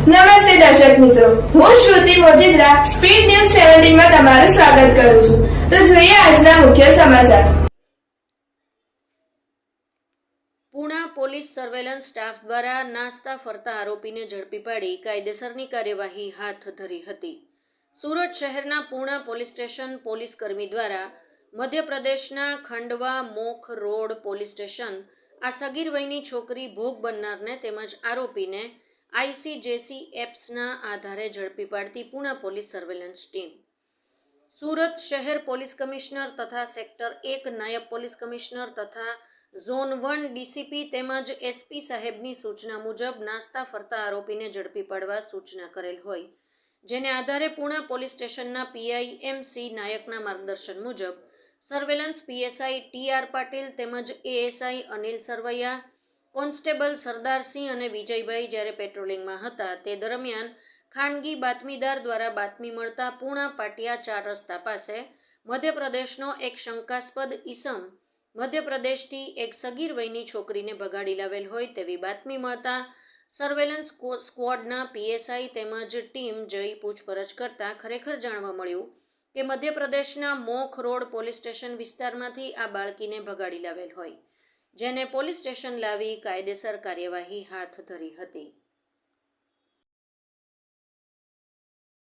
નમસ્તે દર્શક મિત્રો. હું શ્રુતિ મોજીદ્રા, સ્પીડ ન્યૂઝ સેવન્ટીનમાં તમારું સ્વાગત કરું છું. તો જોઈએ આજના મુખ્ય સમાચાર. પૂણા પોલીસ સર્વેલન્સ સ્ટાફ દ્વારા નાસ્તા ફરતા આરોપીને ઝડપી પાડી કાયદેસરની કાર્યવાહી હાથ ધરી હતી. સુરત શહેરના પૂણા પોલીસ સ્ટેશન પોલીસ કર્મી દ્વારા મધ્યપ્રદેશના ખંડવા મોખ રોડ પોલીસ સ્ટેશન આ સગીર વયની છોકરી ભોગ બનનારને તેમજ આરોપીને આઈસીજેસી એપ્સના આધારે ઝડપી પાડતી Puna police surveillance team. Surat શહેર પોલીસ કમિશનર તથા સેક્ટર એક નાયબ પોલીસ કમિશનર તથા ઝોન વન ડીસીપી તેમજ એસપી સાહેબની સૂચના મુજબ નાસ્તા ફરતા આરોપીને ઝડપી પાડવા સૂચના કરેલ હોય. જેને આધારે પૂણા પોલીસ સ્ટેશનના પીઆઈ એમસી નાયકના માર્ગદર્શન મુજબ surveillance PSI T R Patil તેમજ એએસઆઈ અનિલ સરવૈયા કોન્સ્ટેબલ સરદારસિંહ અને વિજયભાઈ જ્યારે પેટ્રોલિંગમાં હતા, તે દરમિયાન ખાનગી બાતમીદાર દ્વારા બાતમી મળતા પૂણા પાટિયા ચાર રસ્તા પાસે મધ્યપ્રદેશનો એક શંકાસ્પદ ઈસમ, મધ્યપ્રદેશથી એક સગીર વયની છોકરીને ભગાડી લાવેલ હોય તેવી બાતમી મળતા સર્વેલન્સ સ્કો- સ્ક્વોડના પીએસઆઈ તેમજ ટીમ જઈ પૂછપરછ કરતાં ખરેખર જાણવા મળ્યું કે મધ્યપ્રદેશના મોખ રોડ પોલીસ સ્ટેશન વિસ્તારમાંથી આ બાળકીને ભગાડી લાવેલ હોય. જેને પોલીસ સ્ટેશન લાવી કાયદેસર કાર્યવાહી હાથ ધરી હતી.